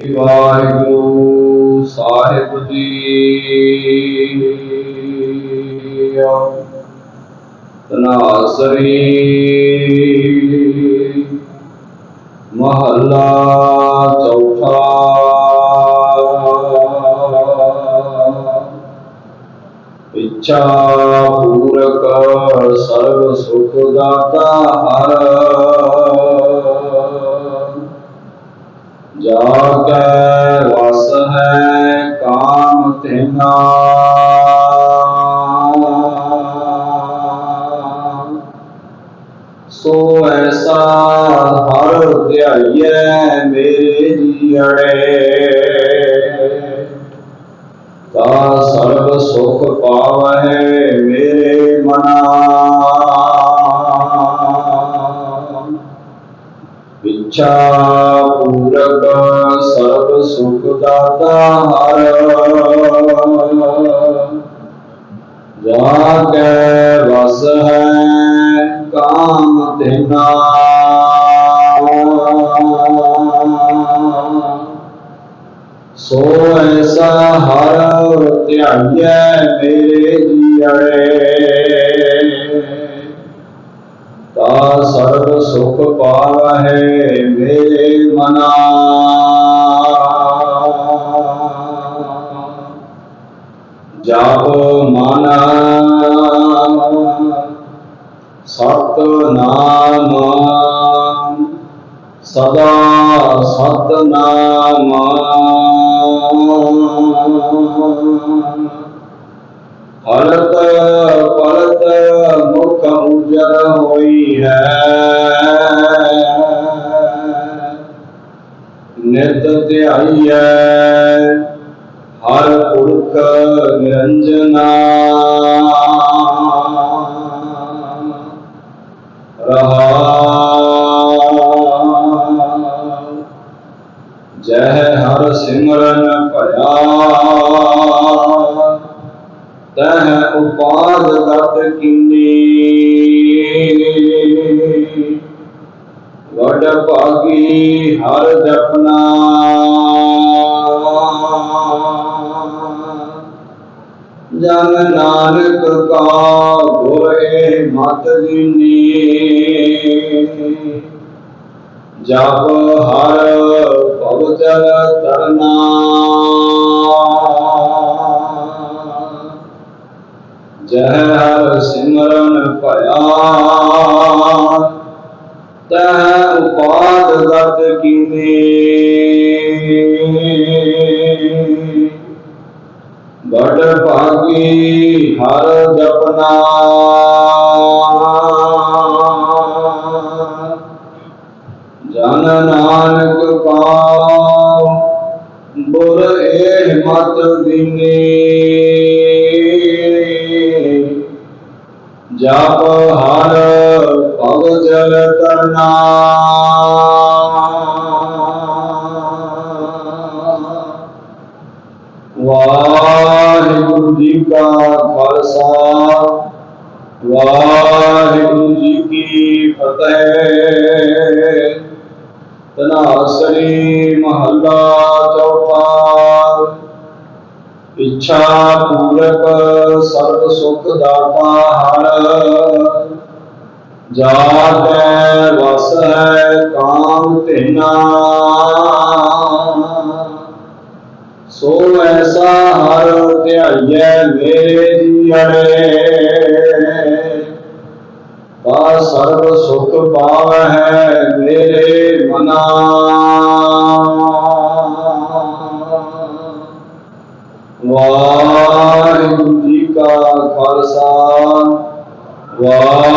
ਵਾਹਿਗੁਰੂ ਸਾਹਿਬ ਜੀ ਤਨਾਸਰੀ ਮਹੱਲਾ ਚੌਥਾ ਇੱਛਾ ਪੂਰਕ ਸਰਬ ਸੁਖ ਦਾਤਾ ਹਰ लाग वस है काम तेना सो ऐसा हर ध्याय मेरे जियड़े का सर्व सुख पाव है मेरे मना। इच्छा पूरक दाता हर जाके बस है काम तेना सो ऐसा हर त्याग्य मेरे जियड़े ता सर्व सुख पाव है मेरे मना। ਜਪ ਮਨ ਸਤ ਨਾਮ ਸਦਾ ਸਤ ਨਾਮ ਹਲਤ ਪਲਤ ਮੁਖ ਉਜਰ ਹੋਈ ਹੈ। ਨਿਤ ਧਿਆਈਐ हर पुरख निरंजना। रहा। जय हर सिमरन पया। तह उपाद गत किन्नी। वड भागी हर जपना। जन नानक का गुरे मत दिनी जब हर पवचर तरना जह हर सिमरन पया तह उपाद गत की ਕੀਨੀ ਬੜ ਭਾਗੀ ਹਰ ਜਪਨਾ ਜਨ ਨਾਨਕ ਪਾਉ ਬੁਰ ਏਹ ਮਤ ਦਿਨੇ ਜਪ ਹਰ ਭਵ ਜਲ ਤਰਨਾ ਵਾਹਿਗੁਰੂ ਵਾਹਿਗੁਰੂ ਜੀ ਕੀ ਫਤਿਹ। ਤਨਾਸਰੀ ਮਹੱਲਾ ਚੌਥਾ ਇੱਛਾ ਪੂਰਕ ਸਰਬ ਸੁਖ ਦਾਤਾ ਹਰ ਜਾ ਕੈ ਵਸ ਹੈ ਕਾਮ ਤੇਨਾ ਸੋ ਐਸਾ ਹਰ ਧਿਆਈਐ ਮੇਰੇ ਜੀੜੇ ਤਾ ਸਰਬ ਸੁਖ ਪਾਵਹਿ ਮੇਰੇ ਮਨਾ। ਵਾਹਿਗੁਰੂ ਜੀ ਕਾ ਖਾਲਸਾ ਵਾਹਿਗੁਰੂ